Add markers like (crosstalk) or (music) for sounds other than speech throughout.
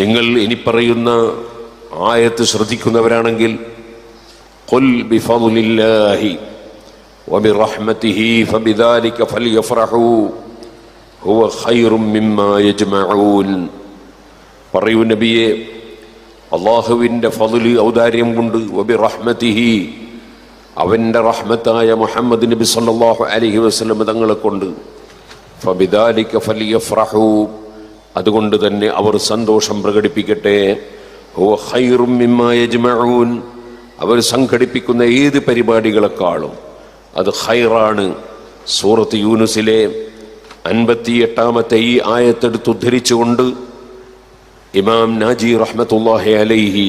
നിങ്ങൾ ഇനി പറയുന്ന ആയത്ത് ശ്രദ്ധിക്കുന്നവരാണെങ്കിൽ قل بفضل الله وبرحمته فبذلك فليفرحوا هو خير مما يجمعون പറയൂ നബിയെ അള്ളാഹുവിന്റെ ഫതിൽ ഔദാര്യം കൊണ്ട് ഒബി റഹ്മത്തിഹി അവന്റെ റഹ്മത്തായ മുഹമ്മദ് നബി സല്ലാഹു അലഹി വസ്ലം തങ്ങളെ കൊണ്ട് ഫബിദാലിക്ക ഫലിയ ഫ്രഹൂ അതുകൊണ്ട് തന്നെ അവർ സന്തോഷം പ്രകടിപ്പിക്കട്ടെ. യജ്മഊൻ. അവർ സംഘടിപ്പിക്കുന്ന ഏത് പരിപാടികളെക്കാളും അത് ഹൈറാണ് സൂറത്ത് യൂനുസിലെ അൻപത്തിയെട്ടാമത്തെ ഈ ആയത്തെടുത്ത് ഉദ്ധരിച്ചുകൊണ്ട് ഇമാം നാജി റഹ്മത്തുല്ലാഹി അലൈഹി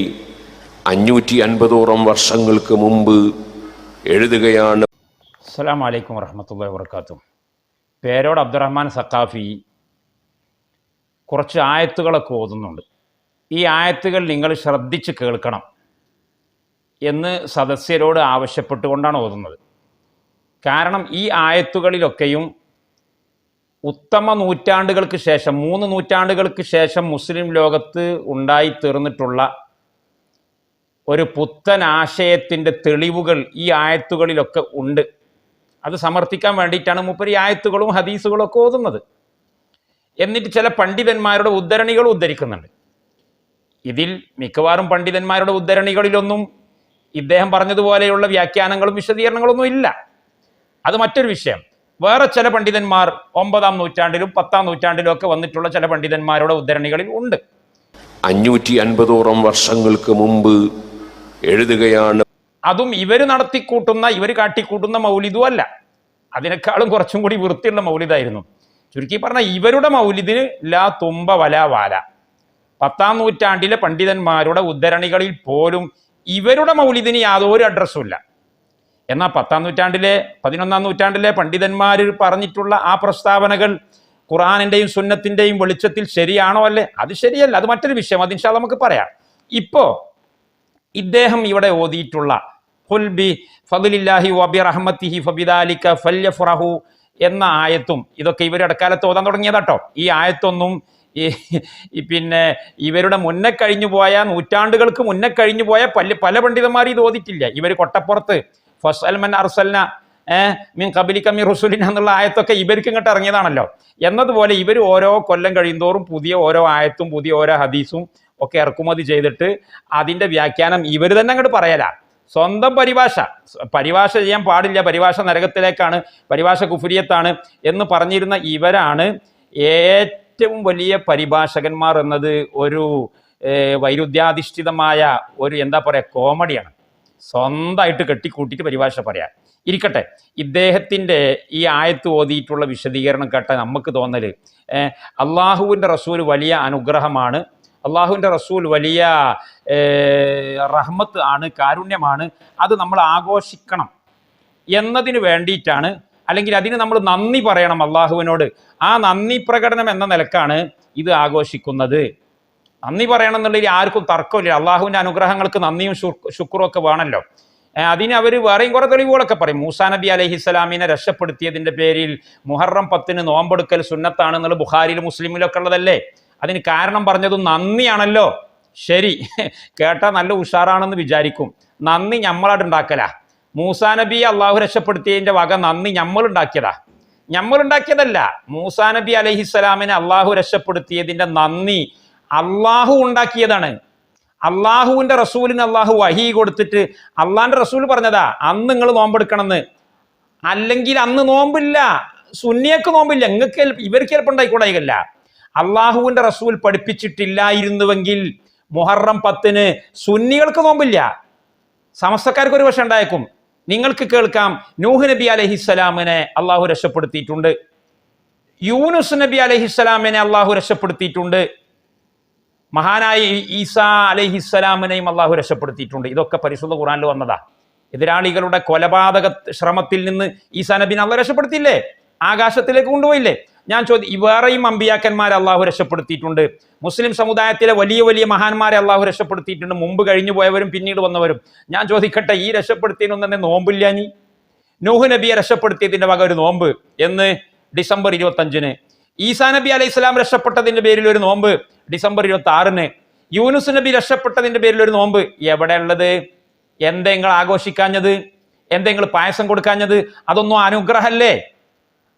അഞ്ഞൂറ്റി അൻപതോളം വർഷങ്ങൾക്ക് മുമ്പ് എഴുതുകയാണ്. അസ്സാം വലൈക്കും വർഹമത്തല്ല വർക്കാത്തു പേരോട് അബ്ദുറഹ്മാൻ സക്കാഫി കുറച്ച് ആയത്തുകളൊക്കെ ഓതുന്നുണ്ട്. ഈ ആയത്തുകൾ നിങ്ങൾ ശ്രദ്ധിച്ച് കേൾക്കണം എന്ന് സദസ്യരോട് ആവശ്യപ്പെട്ടുകൊണ്ടാണ് ഓതുന്നത്. കാരണം ഈ ആയത്തുകളിലൊക്കെയും ഉത്തമ നൂറ്റാണ്ടുകൾക്ക് ശേഷം മൂന്ന് നൂറ്റാണ്ടുകൾക്ക് ശേഷം മുസ്ലിം ലോകത്ത് ഉണ്ടായിത്തീർന്നിട്ടുള്ള ഒരു പുത്തൻ ആശയത്തിന്റെ തെളിവുകൾ ഈ ആയത്തുകളിലൊക്കെ ഉണ്ട്. അത് സമർത്ഥിക്കാൻ വേണ്ടിയിട്ടാണ് മുപ്പരി ആയത്തുകളും ഹദീസുകളും ഒക്കെ ഓതുന്നത്. എന്നിട്ട് ചില പണ്ഡിതന്മാരുടെ ഉദ്ധരണികൾ ഉദ്ധരിക്കുന്നുണ്ട്. ഇതിൽ മിക്കവാറും പണ്ഡിതന്മാരുടെ ഉദ്ധരണികളിലൊന്നും ഇദ്ദേഹം പറഞ്ഞതുപോലെയുള്ള വ്യാഖ്യാനങ്ങളും വിശദീകരണങ്ങളൊന്നും ഇല്ല. അത് മറ്റൊരു വിഷയം. വേറെ ചില പണ്ഡിതന്മാർ ഒമ്പതാം നൂറ്റാണ്ടിലും പത്താം നൂറ്റാണ്ടിലും ഒക്കെ വന്നിട്ടുള്ള ചില പണ്ഡിതന്മാരുടെ ഉദ്ധരണികളിൽ ഉണ്ട്. അഞ്ഞൂറ്റി അൻപതോളം വർഷങ്ങൾക്ക് മുമ്പ് എഴുതുകയാണ്. അതും ഇവർ നടത്തിക്കൂട്ടുന്ന ഇവർ കാട്ടിക്കൂട്ടുന്ന മൗലിതും അല്ല അതിനേക്കാളും കുറച്ചും കൂടി വൃത്തിയുള്ള മൗലിദായിരുന്നു. ചുരുക്കി പറഞ്ഞ ഇവരുടെ മൗലിദിന് ലാ തുമ്പ വല വാല. പത്താം നൂറ്റാണ്ടിലെ പണ്ഡിതന്മാരുടെ ഉദ്ധരണികളിൽ പോലും ഇവരുടെ മൗലിദിന് യാതൊരു അഡ്രസ്സും ഇല്ല. എന്നാൽ പത്താം നൂറ്റാണ്ടിലെ പതിനൊന്നാം നൂറ്റാണ്ടിലെ പണ്ഡിതന്മാർ പറഞ്ഞിട്ടുള്ള ആ പ്രസ്താവനകൾ ഖുറാനിന്റെയും സുന്നത്തിന്റെയും വെളിച്ചത്തിൽ ശരിയാണോ അല്ലേ? അത് ശരിയല്ല അത് മറ്റൊരു വിഷയം അത് ഇൻഷാ നമുക്ക് പറയാം. ഇപ്പോൾ ഇദ്ദേഹം ഇവിടെ ഓതിയിട്ടുള്ള ഹുൽബി ഫതുലില്ലാഹി വബി റഹ്മത്തിഹി ഫബിദാലിക ഫല്യഫ്റഹു എന്ന ആയത്തും ഇതൊക്കെ ഇവർ ഇടക്കാലത്ത് ഓതാൻ തുടങ്ങിയതാട്ടോ. ഈ ആയത്തൊന്നും ഈ പിന്നെ ഇവരുടെ മുന്നേ കഴിഞ്ഞു പോയ നൂറ്റാണ്ടുകൾക്ക് മുന്നേ കഴിഞ്ഞു പോയ പല പല പണ്ഡിതന്മാർ ഇത് ഓതിട്ടില്ല. ഇവർ കൊട്ടപ്പുറത്ത് ഫസൽമൻ അർസൽന മീൻ കബിലി മീ റുസുലിൻ എന്നുള്ള ആയത്തൊക്കെ ഇവർക്ക് ഇങ്ങോട്ട് ഇറങ്ങിയതാണല്ലോ. എന്നതുപോലെ ഇവർ ഓരോ കൊല്ലം കഴിയുന്തോറും പുതിയ ഓരോ ആയത്തും പുതിയ ഓരോ ഹദീസും ഒക്കെ ഇറക്കുമതി ചെയ്തിട്ട് അതിന്റെ വ്യാഖ്യാനം ഇവർ തന്നെ അങ്ങോട്ട് പറയല. സ്വന്തം പരിഭാഷ. പരിഭാഷ ചെയ്യാൻ പാടില്ല. പരിഭാഷ നരകത്തിലേക്കാണ്. പരിഭാഷ കുഫുരിയത്താണ് എന്ന് പറഞ്ഞിരുന്ന ഇവരാണ് ഏറ്റവും വലിയ പരിഭാഷകന്മാർ എന്നത് ഒരു വൈരുദ്ധ്യാധിഷ്ഠിതമായ ഒരു എന്താ പറയുക കോമഡിയാണ്. സ്വന്തമായിട്ട് കെട്ടിക്കൂട്ടിയിട്ട് പരിഭാഷ പറയാം ഇരിക്കട്ടെ. ഇദ്ദേഹത്തിന്റെ ഈ ആയത്ത് ഓതിയിട്ടുള്ള വിശദീകരണം കേട്ട നമുക്ക് തോന്നൽ അള്ളാഹുവിന്റെ റസൂൽ വലിയ അനുഗ്രഹമാണ്. അള്ളാഹുവിന്റെ റസൂൽ വലിയ റഹ്മത്ത് ആണ് കാരുണ്യമാണ്. അത് നമ്മൾ ആഘോഷിക്കണം എന്നതിന് വേണ്ടിയിട്ടാണ്. അല്ലെങ്കിൽ അതിന് നമ്മൾ നന്ദി പറയണം അള്ളാഹുവിനോട്. ആ നന്ദി പ്രകടനം എന്ന നിലക്കാണ് ഇത് ആഘോഷിക്കുന്നത്. നന്ദി പറയണം എന്നുള്ളതിൽ ആർക്കും തർക്കമില്ല. അള്ളാഹുവിന്റെ അനുഗ്രഹങ്ങൾക്ക് നന്ദിയും ശുക്രും ഒക്കെ വേണമല്ലോ. അതിന് അവർ വേറെയും കുറേ തെളിവുകളൊക്കെ പറയും. മൂസാ നബി അലഹിസ്സലാമിനെ രക്ഷപ്പെടുത്തിയതിന്റെ പേരിൽ മുഹറം പത്തിന് നോമ്പെടുക്കൽ സുന്നത്താണെന്നുള്ള ബുഹാരിയിലും മുസ്ലിമിലൊക്കെ ഉള്ളതല്ലേ? അതിന് കാരണം പറഞ്ഞത് നന്ദിയാണല്ലോ. ശരി. കേട്ടാൽ നല്ല ഉഷാറാണെന്ന് വിചാരിക്കും. നന്ദി ഞമ്മളായിട്ട് ഉണ്ടാക്കലാ. മൂസാ നബി അള്ളാഹു രക്ഷപ്പെടുത്തിയതിന്റെ വക നന്ദി ഞമ്മൾ ഉണ്ടാക്കിയതാ ഞമ്മൾ ഉണ്ടാക്കിയതല്ല മൂസാ നബി അലഹിസ്സലാമിനെ അള്ളാഹു രക്ഷപ്പെടുത്തിയതിന്റെ നന്ദി അള്ളാഹു ഉണ്ടാക്കിയതാണ്. അള്ളാഹുവിന്റെ റസൂലിന് അള്ളാഹു വഹി കൊടുത്തിട്ട് അള്ളാഹിന്റെ റസൂൽ പറഞ്ഞതാ അന്ന് നിങ്ങൾ നോമ്പെടുക്കണമെന്ന്. അല്ലെങ്കിൽ അന്ന് നോമ്പില്ല. സുന്നിയക്ക് നോമ്പില്ല. നിങ്ങൾക്ക് ഇവർക്ക് ചിലപ്പോൾ ഉണ്ടായിക്കൂടായില്ല അള്ളാഹുവിന്റെ റസൂൽ പഠിപ്പിച്ചിട്ടില്ലായിരുന്നുവെങ്കിൽ മുഹറം പത്തിന് സുന്നികൾക്ക് നോമ്പില്ല. സമസ്തക്കാർക്ക് ഒരു പക്ഷെ ഉണ്ടായേക്കും. നിങ്ങൾക്ക് കേൾക്കാം നൂഹ് നബി അലഹിസ്സലാമിനെ അള്ളാഹു രക്ഷപ്പെടുത്തിയിട്ടുണ്ട്. യൂനുസ് നബി അലഹിസ്സലാമിനെ അള്ളാഹു രക്ഷപ്പെടുത്തിയിട്ടുണ്ട്. മഹാനായ ഈസാ അലഹിസ്സലാമിനെയും അള്ളാഹു രക്ഷപ്പെടുത്തിയിട്ടുണ്ട്. ഇതൊക്കെ പരിശുദ്ധ ഖുറാനിൽ വന്നതാ. എതിരാളികളുടെ കൊലപാതക ശ്രമത്തിൽ നിന്ന് ഈസാ നബിനെ അള്ളാഹ് രക്ഷപ്പെടുത്തിയില്ലേ? ആകാശത്തിലേക്ക് കൊണ്ടുപോയില്ലേ? ഞാൻ ചോദിച്ചു വേറെയും അമ്പിയാക്കന്മാരെ അള്ളാഹു രക്ഷപ്പെടുത്തിയിട്ടുണ്ട്. മുസ്ലിം സമുദായത്തിലെ വലിയ വലിയ മഹാന്മാരെ അള്ളാഹു രക്ഷപ്പെടുത്തിയിട്ടുണ്ട്. മുമ്പ് കഴിഞ്ഞു പോയവരും പിന്നീട് വന്നവരും. ഞാൻ ചോദിക്കട്ടെ ഈ രക്ഷപ്പെടുത്തിയതിനൊന്നും തന്നെ നോമ്പില്ല നീ നൂഹ് നബിയെ രക്ഷപ്പെടുത്തിയതിന്റെ വക ഒരു നോമ്പ് എന്ന് ഡിസംബർ ഇരുപത്തഞ്ചിന്. ഈസാ നബി അലൈഹി സ്വലാം രക്ഷപ്പെട്ടതിന്റെ പേരിൽ ഒരു നോമ്പ് ഡിസംബർ ഇരുപത്തി ആറിന് യൂനുസ് നബി രക്ഷപ്പെട്ടതിന്റെ പേരിൽ ഒരു നോമ്പ് എവിടെ ഉള്ളത് എന്തെങ്കിലും ആഘോഷിക്കാഞ്ഞത്? എന്തെങ്കിലും പായസം കൊടുക്കാഞ്ഞത്? അതൊന്നും അനുഗ്രഹല്ലേ?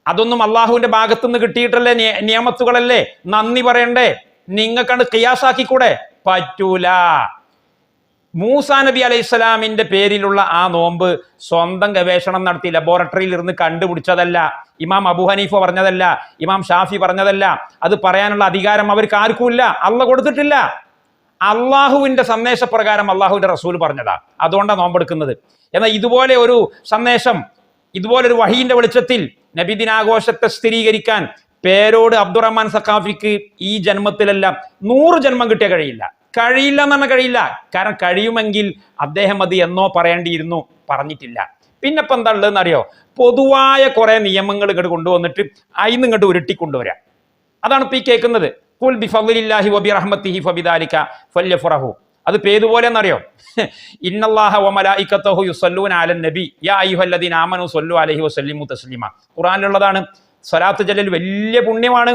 അതൊന്നും അള്ളാഹുവിന്റെ ഭാഗത്തു നിന്ന് കിട്ടിയിട്ടല്ലേ നിയ- നിയമത്തുകളല്ലേ? നന്ദി പറയണ്ടേ? നിങ്ങൾക്കാണ് കിയാസാക്കിക്കൂടെ പറ്റൂല. മൂസാ നബി അലൈഹി സ്വലാമിന്റെ പേരിലുള്ള ആ നോമ്പ് സ്വന്തം ഗവേഷണം നടത്തി ലബോറട്ടറിയിൽ ഇരുന്ന് കണ്ടുപിടിച്ചതല്ല. ഇമാം അബു ഹനീഫ പറഞ്ഞതല്ല ഇമാം ഷാഫി പറഞ്ഞതല്ല. അത് പറയാനുള്ള അധികാരം അവർക്ക് ആർക്കുമില്ല അള്ള കൊടുത്തിട്ടില്ല. അള്ളാഹുവിന്റെ സന്ദേശപ്രകാരം അള്ളാഹുവിന്റെ റസൂൽ പറഞ്ഞതാ. അതുകൊണ്ടാണ് നോമ്പെടുക്കുന്നത്. എന്നാൽ ഇതുപോലെ ഒരു സന്ദേശം ഇതുപോലെ ഒരു വഹീന്റെ വെളിച്ചത്തിൽ നബിദിനാഘോഷത്തെ സ്ഥിരീകരിക്കാൻ പേരോട് അബ്ദുറഹ്മാൻ സഖാഫിക്ക് ഈ ജന്മത്തിലെല്ലാം നൂറ് ജന്മം കിട്ടിയ കഴിയില്ല. കഴിയില്ല എന്ന് പറഞ്ഞാൽ കഴിയില്ല. കാരണം കഴിയുമെങ്കിൽ അദ്ദേഹം അത് എന്നോ പറയേണ്ടിയിരുന്നു പറഞ്ഞിട്ടില്ല. പിന്നെ ഇപ്പം എന്താ ഉള്ളതെന്ന് അറിയോ? പൊതുവായ കുറെ നിയമങ്ങൾ ഇങ്ങോട്ട് കൊണ്ടുവന്നിട്ട് അതിന്ന് ഇങ്ങോട്ട് ഉരുട്ടി കൊണ്ടുവരാം അതാണ് ഇപ്പൊ ഈ കേൾക്കുന്നത്. കുൽ ബി ഫദ്ലില്ലാഹി വബി അത് പേതുപോലെ എന്നറിയോ (laughs) ഇന്നല്ലാഹ വ യുസല്ലൂൻ അലൻ നബി. യാ അയ്യുഹല്ലദീൻ ആമനു സല്ലു അലൈഹി വസല്ലിമു തസ്ലിമ. ഖുറാനിലുള്ളതാണ് സ്വലാത്ത് ചെല്ലൽ വലിയ പുണ്യമാണ്.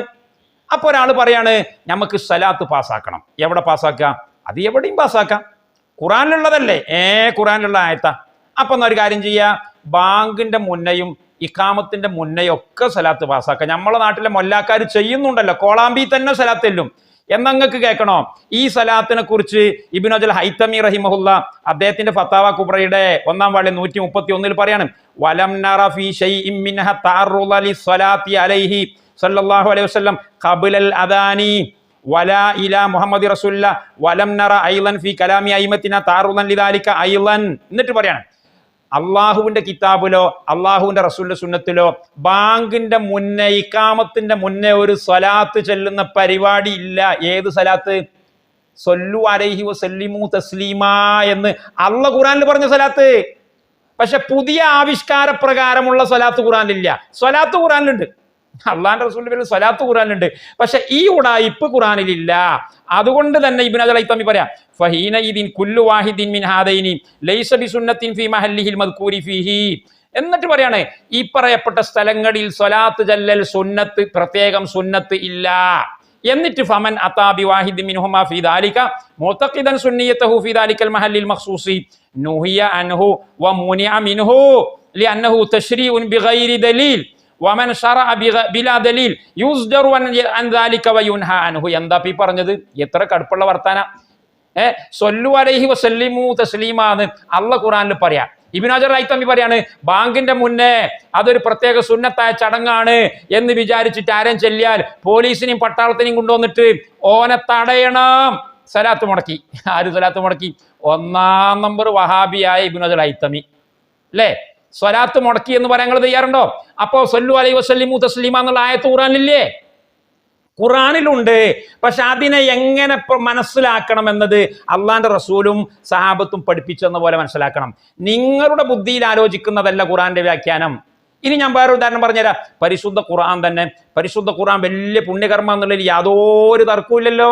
അപ്പോൾ ഒരാൾ പറയാണ് നമുക്ക് സലാത്ത് പാസ്സാക്കണം. എവിടെ പാസ്സാക്കുക അത് എവിടെയും പാസ്സാക്കാം. ഖുറാനിലുള്ളതല്ലേ ഏ ഖുറാനിലുള്ള ആയത്ത. അപ്പൊ എന്നാ ഒരു കാര്യം ചെയ്യുക ബാങ്കിന്റെ മുന്നയും ഇക്കാമത്തിന്റെ മുന്നയും ഒക്കെ സലാത്ത് പാസ്സാക്കാം. നമ്മളെ നാട്ടിലെ മൊല്ലാക്കാർ ചെയ്യുന്നുണ്ടല്ലോ. കോളാമ്പി തന്നെ സലാത്തെല്ലും എന്നങ്ങൾക്ക് കേൾക്കണോ? ഈ സലാത്തിനെ കുറിച്ച് ഇബിനോജൽ ഹൈത്തമി റഹിമഹുല്ല അദ്ദേഹത്തിന്റെ ഫത്താവ കുബ്രയുടെ ഒന്നാം വാളി നൂറ്റി മുപ്പത്തി ഒന്നിൽ പറയാണ് വലം അലൈഹി സല്ലല്ലാഹു അലൈഹി വസല്ലം ഖബലൽ അദാനി വലാ ഇലാ മുഹമ്മദ് റസൂല്ല വലം നറ ഐലൻ ഫി കലാമി ഐമത്തിന താറുലൻ ലിദാലിക ഐലൻ എന്നിട്ട് പറയാണ്. അള്ളാഹുവിന്റെ കിതാബിലോ അള്ളാഹുവിന്റെ റസൂലിന്റെ സുന്നത്തിലോ ബാങ്കിന്റെ മുന്നേ ഇക്കാമത്തിന്റെ മുന്നേ ഒരു സ്വലാത്ത് ചെല്ലുന്ന പരിപാടി ഇല്ല. ഏത് സ്വലാത്ത്? സൊല്ലു അലൈഹി വസല്ലിമു തസ്ലീമ എന്ന് അള്ള ഖുറാനിൽ പറഞ്ഞ സ്വലാത്ത്. പക്ഷെ പുതിയ ആവിഷ്കാര പ്രകാരമുള്ള സ്വലാത്ത് ഖുറാനിലില്ല സ്വലാത്ത് ഖുറാനിലുണ്ട് അള്ളാന്റെ റസൂലിന്റെ പേരിൽ സ്വലാത്ത് ഖുറാനിലുണ്ട് പക്ഷെ ഈ ഉടായിപ്പ് ഖുറാനിലില്ല അതുകൊണ്ട് തന്നെ ഇബിൻ അജൽ പറയാം ഫഹീന ഇദിൻ കുല്ലു വാഹിദിൻ മിൻ ഹാദൈനി ലൈസ ബി സുന്നത്തിൻ ഫീ മഹല്ലിഹിൽ മദ്കൂരി ഫീഹി. എന്നിട്ട് പറയാണ് ഈ പറയപ്പെട്ട സ്ഥലങ്ങളിൽ സ്വലാത്ത് ജല്ലൽ സുന്നത്ത് പ്രത്യേകം സുന്നത്ത് ഇല്ല. എന്നിട്ട് ഫമൻ അതാബി വാഹിദ് മിൻഹുമ ഫീ ദാലിക മുതഖിദൻ സുന്നിയതഹു ഫീ ദാലിക്കൽ മഹല്ലിൽ മഖ്സൂസി നുഹിയ അൻഹു വ മുനിഅ മിൻഹു ലിഅന്നഹു തശ്രീഉൻ ബിഗൈരി ദലീൽ. വമൻ ഷറഅ ബിഗ- ബിലാ ദലീൽ യുസ്ജറു അൻ അൻ ദാലിക വയുൻഹ അൻഹു. എന്താ ഈ പറഞ്ഞത്? എത്ര കടുപ്പുള്ള വർത്താന. ഏ സൊല്ലു അലൈഹി വസല്ലിമു തസ്ലീമാന്ന് അള്ള ഖുറാനിൽ പറയാം. ഇബിനാജർ റൈത്തമ്പി പറയാണ് ബാങ്കിന്റെ മുന്നേ അതൊരു പ്രത്യേക സുന്നത്തായ ചടങ്ങാണ് എന്ന് വിചാരിച്ചിട്ട് ആരും ചെല്ലിയാൽ പോലീസിനെയും പട്ടാളത്തിനെയും കൊണ്ടുവന്നിട്ട് ഓനെ തടയണം. സലാത്ത് മുടക്കി. ആര് സലാത്ത് മുടക്കി? ഒന്നാം നമ്പർ വഹാബിയായ ഇബിനാജർ ഐത്തമി അല്ലേ? സ്വലാത്ത് മുടക്കി എന്ന് പറയാൻ നിങ്ങൾ തയ്യാറുണ്ടോ? അപ്പോ സൊല്ലു അലൈ വസ്ലിമു തസ്ലീമ എന്നുള്ള ആയത്ത് ഖുറാനില്ലേ ഖുറാനിലുണ്ട് പക്ഷെ അതിനെ എങ്ങനെ മനസ്സിലാക്കണം എന്നത് അള്ളാന്റെ റസൂലും സഹാബത്തും പഠിപ്പിച്ചെന്ന പോലെ മനസ്സിലാക്കണം. നിങ്ങളുടെ ബുദ്ധിയിൽ ആലോചിക്കുന്നതല്ല ഖുറാന്റെ വ്യാഖ്യാനം. ഇനി ഞാൻ വേറെ ഉദാഹരണം പറഞ്ഞുതരാം. പരിശുദ്ധ ഖുറാൻ തന്നെ. പരിശുദ്ധ ഖുറാൻ വലിയ പുണ്യകർമ്മ എന്നുള്ളതിൽ യാതൊരു തർക്കമില്ലല്ലോ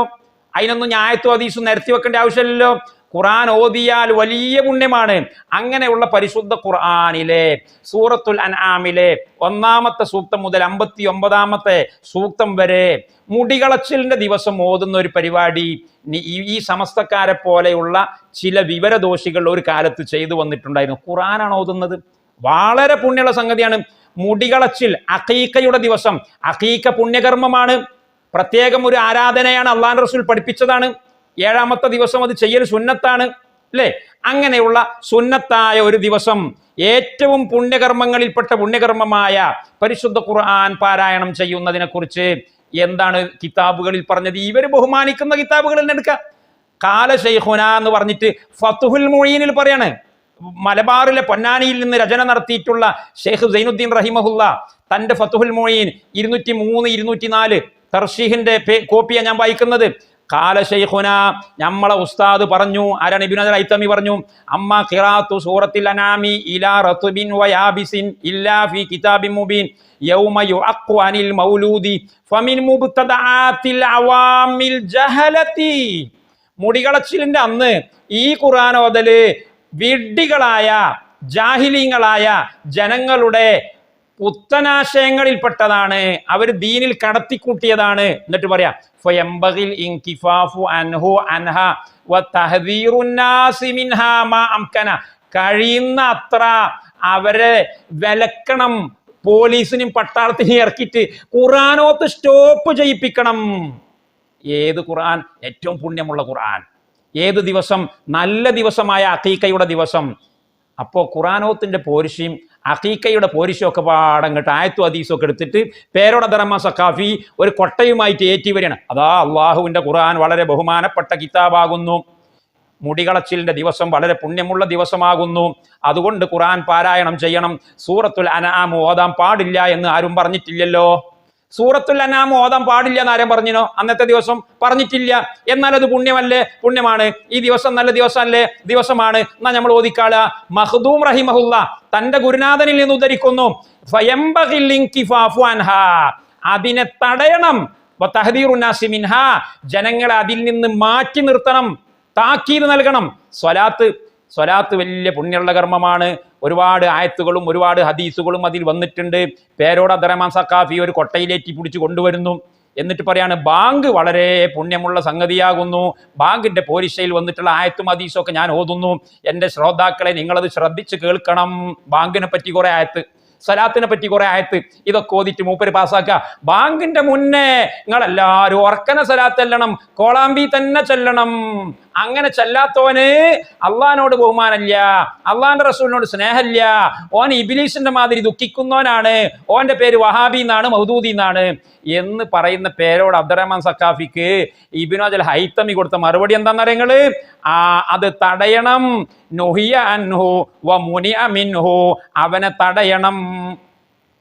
അതിനൊന്നും ഞായത്തും അതീസും നിരത്തി വെക്കേണ്ട ആവശ്യമില്ലല്ലോ. ഖുർആൻ ഓതിയാൽ വലിയ പുണ്യമാണ്. അങ്ങനെയുള്ള പരിശുദ്ധ ഖുർആാനിലെ സൂറത്തുൽ അൻആമിലെ ഒന്നാമത്തെ സൂക്തം മുതൽ അമ്പത്തി ഒമ്പതാമത്തെ സൂക്തം വരെ മുടികളച്ചിലിന്റെ ദിവസം ഓതുന്ന ഒരു പരിപാടി. ഈ- സമസ്തക്കാരെ പോലെയുള്ള ചില വിവരദോഷികൾ ഒരു കാലത്ത് ചെയ്തു വന്നിട്ടുണ്ടായിരുന്നു. ഖുറാനാണ് ഓതുന്നത്. വളരെ പുണ്യമുള്ള സംഗതിയാണ്. മുടികളച്ചിൽ അഖീക്കയുടെ ദിവസം. അഖീക്ക പുണ്യകർമ്മമാണ്. പ്രത്യേകം ഒരു ആരാധനയാണ് അള്ളാൻ റസൂൽ പഠിപ്പിച്ചതാണ്. ഏഴാമത്തെ ദിവസം അത് ചെയ്യൽ സുന്നത്താണ് അല്ലേ? അങ്ങനെയുള്ള സുന്നത്തായ ഒരു ദിവസം. ഏറ്റവും പുണ്യകർമ്മങ്ങളിൽപ്പെട്ട പുണ്യകർമ്മമായ പരിശുദ്ധ ഖുർആൻ പാരായണം ചെയ്യുന്നതിനെക്കുറിച്ച് എന്താണ് കിതാബുകളിൽ പറഞ്ഞത്? ഇവർ ബഹുമാനിക്കുന്ന കിതാബുകളിൽ നിന്ന് എടുക്കുക കാല എന്ന് പറഞ്ഞിട്ട് ഫത്തുഹുൽ മൊഴീനിൽ പറയാണ്. മലബാറിലെ പൊന്നാനിയിൽ നിന്ന് രചന നടത്തിയിട്ടുള്ള ഷെയ്ഖ് സൈനുദ്ദീൻ റഹിമഹുല്ല തന്റെ ഫത്തുഹുൽ മൊഴീൻ ഇരുന്നൂറ്റി മൂന്ന് ഇരുന്നൂറ്റി നാല് തർഷീഹിന്റെ കോപ്പിയാണ് ഞാൻ വായിക്കുന്നത്. കാല ഷെയ്ഖുന നമ്മളെ ഉസ്താദ് പറഞ്ഞു അജർ ഐത്തമി പറഞ്ഞു അമ്മ ഖിറാത്തു സൂറത്തിൽ അനാമി ഇലാ റത്തുബിൻ വയാബിസിൻ ഇല്ലാ ഫി കിതാബിൻ മുബീൻ യൗമ യുഅഖു അനിൽ മൗലൂദി ഫമിൻ മുബ്തദആത്തിൽ അവാമിൽ ജഹലതി മുടികളച്ചിലിന്റെ അന്ന് ഈ ഖുർആൻ ഓതൽ വിഡ്ഢികളായ ജാഹിലീങ്ങളായ ജനങ്ങളുടെ പുത്തനാശയങ്ങളിൽപ്പെട്ടതാണ്. അവർ ദീനിൽ കടത്തിക്കൂട്ടിയതാണ്. എന്നിട്ട് പറയാം കഴിയുന്ന അത്ര അവരെ വിലക്കണം. പോലീസിനും പട്ടാളത്തിനും ഇറക്കിയിട്ട് ഖുറാനോത്ത് സ്റ്റോപ്പ് ചെയ്യിപ്പിക്കണം. ഏത് ഖുർആൻ? ഏറ്റവും പുണ്യമുള്ള ഖുർആൻ. ഏത് ദിവസം? നല്ല ദിവസമായ അഖീക്കയുടെ ദിവസം. അപ്പോൾ ഖുറാനോത്തിന്റെ പോരിശയും അഖീക്കയുടെ പോരിശൊക്കെ പാടം പാടങ്ങട്ട് ആയത്തു അദീസൊക്കെ എടുത്തിട്ട് പേരോടെ ധർമ്മ സഖാഫി ഒരു കൊട്ടയുമായിട്ട് ഏറ്റി വരികയാണ് അതാ അള്ളാഹുവിന്റെ ഖുർആൻ വളരെ ബഹുമാനപ്പെട്ട കിതാബാകുന്നു. മുടികളച്ചിലിന്റെ ദിവസം വളരെ പുണ്യമുള്ള ദിവസമാകുന്നു. അതുകൊണ്ട് ഖുർആൻ പാരായണം ചെയ്യണം. സൂറത്തുൽ അനാമു ഓതാൻ പാടില്ല എന്ന് ആരും പറഞ്ഞിട്ടില്ലല്ലോ. സൂറത്തുൽ അനാം ഓതാൻ പാടില്ല എന്ന് ആരും പറഞ്ഞിനോ? അന്നത്തെ ദിവസം പറഞ്ഞിട്ടില്ല. എന്നാൽ അത് പുണ്യമല്ലേ? പുണ്യമാണ്. ഈ ദിവസം നല്ല ദിവസമല്ലേ? ദിവസമാണ്. എന്നാ നമ്മൾ ഓദിക്കാള മഹദൂം റഹിമഹുല്ല തന്റെ ഗുരുനാഥനിൽ നിന്ന് ഉദ്ധരിക്കുന്നു. അതിനെ തടയണം. മിൻഹാ. ജനങ്ങളെ അതിൽ നിന്ന് മാറ്റി നിർത്തണം. താക്കീത് നൽകണം. സ്വലാത്ത്. സ്വലാത്ത് വലിയ പുണ്യമുള്ള കർമ്മമാണ്. ഒരുപാട് ആയത്തുകളും ഒരുപാട് ഹദീസുകളും അതിൽ വന്നിട്ടുണ്ട്. പേരോട് അബ്ദുറഹ്മാൻ സക്കാഫി ഒരു കൊട്ടയിലേറ്റി പിടിച്ച് കൊണ്ടുവരുന്നു. എന്നിട്ട് പറയാണ് ബാങ്ക് വളരെ പുണ്യമുള്ള സംഗതിയാകുന്നു. ബാങ്കിന്റെ പോരിശയിൽ വന്നിട്ടുള്ള ആയത്തും ഹദീസും ഒക്കെ ഞാൻ ഓതുന്നു. എന്റെ ശ്രോതാക്കളെ നിങ്ങളത് ശ്രദ്ധിച്ച് കേൾക്കണം. ബാങ്കിനെ പറ്റി കുറേ ആയത്ത് സലാത്തിനെ പറ്റി കുറെ ആയത്ത് ഇതൊക്കെ ഓതിട്ട് മൂപ്പര് പാസ്സാക്കുക. ബാങ്കിന്റെ മുന്നേ നിങ്ങളെല്ലാരും ഉറക്കന സലാത്ത് ചെല്ലണം. കോളാമ്പി തന്നെ ചെല്ലണം. അങ്ങനെ ചെല്ലാത്തവന് അള്ളഹാനോട് ബഹുമാനമില്ല അള്ളാന്റെ റസൂലിനോട് സ്നേഹമില്ല. ഓൻ ഇബിലീസിന്റെ മാതിരി ദുഃഖിക്കുന്നവനാണ്. ഓന്റെ പേര് വഹാബി എന്നാണ് മൗദൂദി എന്നാണ്. എന്ന് പറയുന്ന പേരോട് അബ്ദുറഹ്മാൻ സക്കാഫിക്ക് ഇബിനോജൽ ഹൈത്തമി കൊടുത്ത മറുപടി എന്താണെന്ന് നിങ്ങൾ? ആ അത് തടയണം. നുഹിയ അൻഹു വ മുനിയ മിൻഹു. അവനെ തടയണം.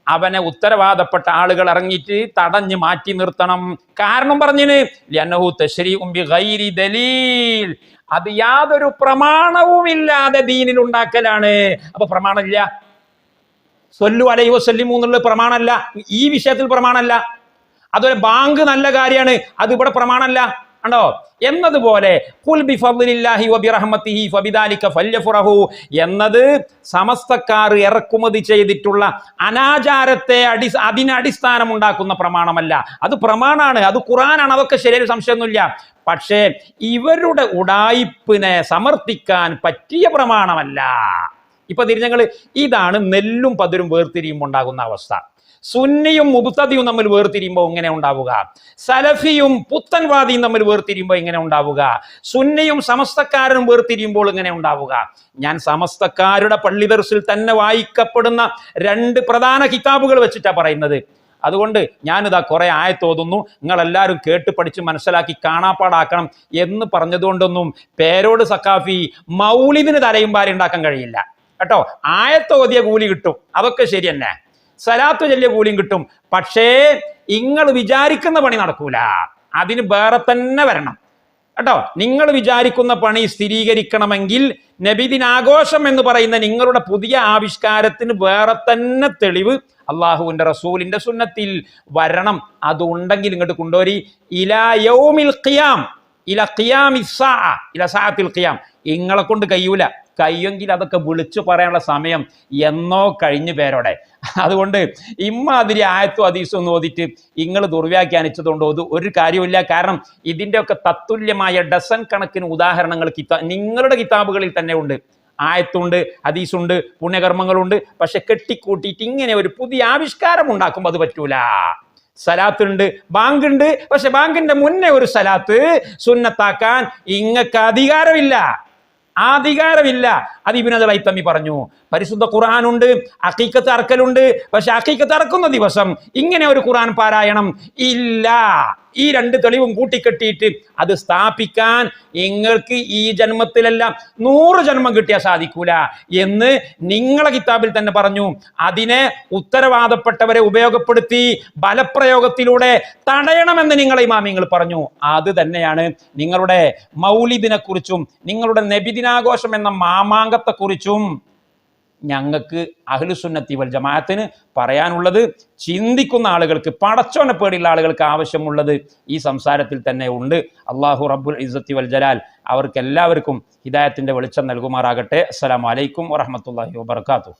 അവനെ ഉത്തരവാദപ്പെട്ട ആളുകൾ ഇറങ്ങിയിട്ട് തടഞ്ഞ് മാറ്റി നിർത്തണം. കാരണം പറഞ്ഞിന് ദലീൽ. അത് യാതൊരു പ്രമാണവുമില്ലാതെ ദീനിൽ ഉണ്ടാക്കലാണ്. അപ്പൊ പ്രമാണമില്ല. സൊല്ലു അലൈഹി വസല്ലിമു എന്നുള്ള പ്രമാണമല്ല. ഈ വിഷയത്തിൽ പ്രമാണമല്ല. അതുപോലെ ബാങ്ക് നല്ല കാര്യമാണ്. അത് ഇവിടെ പ്രമാണമല്ല. കണ്ടോ? എന്നതുപോലെ എന്നത് സമസ്തക്കാർ ഇറക്കുമതി ചെയ്തിട്ടുള്ള അനാചാരത്തെ അടി അതിനടിസ്ഥാനം ഉണ്ടാക്കുന്ന പ്രമാണമല്ല. അത് പ്രമാണാണ് അത് ഖുറാനാണ് അതൊക്കെ ശരിയായ സംശയമൊന്നുമില്ല. പക്ഷേ ഇവരുടെ ഉടായിപ്പിനെ സമർത്ഥിക്കാൻ പറ്റിയ പ്രമാണമല്ല. ഇപ്പൊ തിരിഞ്ഞങ്ങൾ ഇതാണ് നെല്ലും പതിരും വേർതിരിയും ഉണ്ടാകുന്ന അവസ്ഥ. സുന്നിയും മുബ്തദിയും തമ്മിൽ വേർതിരിയുമ്പോൾ ഇങ്ങനെ ഉണ്ടാവുക? സലഫിയും പുത്തൻവാദിയും തമ്മിൽ വേർതിരിയുമ്പോൾ ഇങ്ങനെ ഉണ്ടാവുക? സുന്നിയും സമസ്തക്കാരനും വേർതിരിയുമ്പോൾ ഇങ്ങനെ ഉണ്ടാവുക? ഞാൻ സമസ്തക്കാരുടെ പള്ളി ദർസിൽ തന്നെ വായിക്കപ്പെടുന്ന രണ്ട് പ്രധാന കിതാബുകൾ വെച്ചിട്ടാണ് പറയുന്നത്. അതുകൊണ്ട് ഞാനിതാ കുറെ ആയത്തോതുന്നു നിങ്ങളെല്ലാവരും കേട്ട് പഠിച്ച് മനസ്സിലാക്കി കാണാപ്പാടാക്കണം എന്ന് പറഞ്ഞതുകൊണ്ടൊന്നും പേരോട് സക്കാഫി മൗലിദിന് തലയും ഭാര്യ ഉണ്ടാക്കാൻ കഴിയില്ല. കേട്ടോ? ആയത്തോതിയ കൂലി കിട്ടും. അതൊക്കെ ശരി സലാത്ത് ചെല്ലിയ കൂലിയും കിട്ടും. പക്ഷേ നിങ്ങൾ വിചാരിക്കുന്ന പണി നടക്കൂല. അതിന് വേറെ തന്നെ വരണം. കേട്ടോ? നിങ്ങൾ വിചാരിക്കുന്ന പണി സ്ഥിരീകരിക്കണമെങ്കിൽ നബിദിനാഘോഷം എന്ന് പറയുന്ന നിങ്ങളുടെ പുതിയ ആവിഷ്കാരത്തിന് വേറെ തന്നെ തെളിവ് അള്ളാഹുവിന്റെ റസൂലിന്റെ സുന്നത്തിൽ വരണം. അതുണ്ടെങ്കിൽ ഇങ്ങോട്ട് കൊണ്ടുവരി. ഇലാ യൗമിൽ ഖിയാം. ഇല ഖിയാം ഇസ ഇല സാത്തിൽ ഖിയാം. ഇങ്ങളെ കൊണ്ട് കഴിയൂല. കഴിയെങ്കിൽ അതൊക്കെ വിളിച്ചു പറയാനുള്ള സമയം എന്നോ കഴിഞ്ഞു പേരോടെ. അതുകൊണ്ട് ഇമ്മാതിരി ആയത്തും അതീസും ഓതിട്ട് നിങ്ങൾ ദുർവ്യാഖ്യാനിച്ചതുകൊണ്ട് അത് ഒരു കാര്യമില്ല കാരണം ഇതിന്റെയൊക്കെ തത്തുല്യമായ ഡസൻ കണക്കിന് ഉദാഹരണങ്ങൾ കിതാ നിങ്ങളുടെ കിതാബുകളിൽ തന്നെ ഉണ്ട്. ആയത്തുണ്ട് ഹദീസുണ്ട് പുണ്യകർമ്മങ്ങളുണ്ട്. പക്ഷെ കെട്ടിക്കൂട്ടിയിട്ട് ഇങ്ങനെ ഒരു പുതിയ ആവിഷ്കാരം ഉണ്ടാക്കുമ്പോൾ അത് പറ്റൂല. സലാത്തുണ്ട് ബാങ്കുണ്ട്. പക്ഷെ ബാങ്കിന്റെ മുന്നേ ഒരു സലാത്ത് സുന്നത്താക്കാൻ ഇങ്ങക്ക് അധികാരമില്ല. അധികാരമില്ല. അത് ഇബിനദ് ലൈത്തമ്മി പറഞ്ഞു. പരിശുദ്ധ ഖുർആാനുണ്ട് അക്കീക്കത്ത് അറക്കലുണ്ട് പക്ഷെ അക്കീക്കത്ത് അറക്കുന്ന ദിവസം ഇങ്ങനെ ഒരു ഖുർആൻ പാരായണം ഇല്ല. ഈ രണ്ട് തെളിവും കൂട്ടിക്കെട്ടിയിട്ട് അത് സ്ഥാപിക്കാൻ നിങ്ങൾക്ക് ഈ ജന്മത്തിലെല്ലാം നൂറ് ജന്മം കിട്ടിയാൽ സാധിക്കൂല എന്ന് നിങ്ങളെ കിതാബിൽ തന്നെ പറഞ്ഞു. അതിനെ ഉത്തരവാദപ്പെട്ടവരെ ഉപയോഗപ്പെടുത്തി ബലപ്രയോഗത്തിലൂടെ തടയണമെന്ന് നിങ്ങളെ ഇമാമിങ്ങൾ പറഞ്ഞു. അത് തന്നെയാണ് നിങ്ങളുടെ മൗലിദിനെക്കുറിച്ചും നിങ്ങളുടെ നബിദിനാഘോഷം എന്ന മാമാങ്കത്തെക്കുറിച്ചും ഞങ്ങൾക്ക് അഹ്ലുസുന്നത്തി വൽ ജമാഅത്തിന് പറയാനുള്ളത് ചിന്തിക്കുന്ന ആളുകൾക്ക് പടച്ചോനെ പേടിയുള്ള ആളുകൾക്ക് ആവശ്യമുള്ളത് ഈ സംസാരത്തിൽ തന്നെ ഉണ്ട്. അള്ളാഹു റബ്ബുൽ ഇസത്തി വൽ ജലാൽ അവർക്ക് എല്ലാവർക്കും ഹിദായത്തിന്റെ വെളിച്ചം നൽകുമാറാകട്ടെ. അസ്സലാമു അലൈക്കും വറഹ്മത്തുള്ളാഹി വബർക്കാത്തു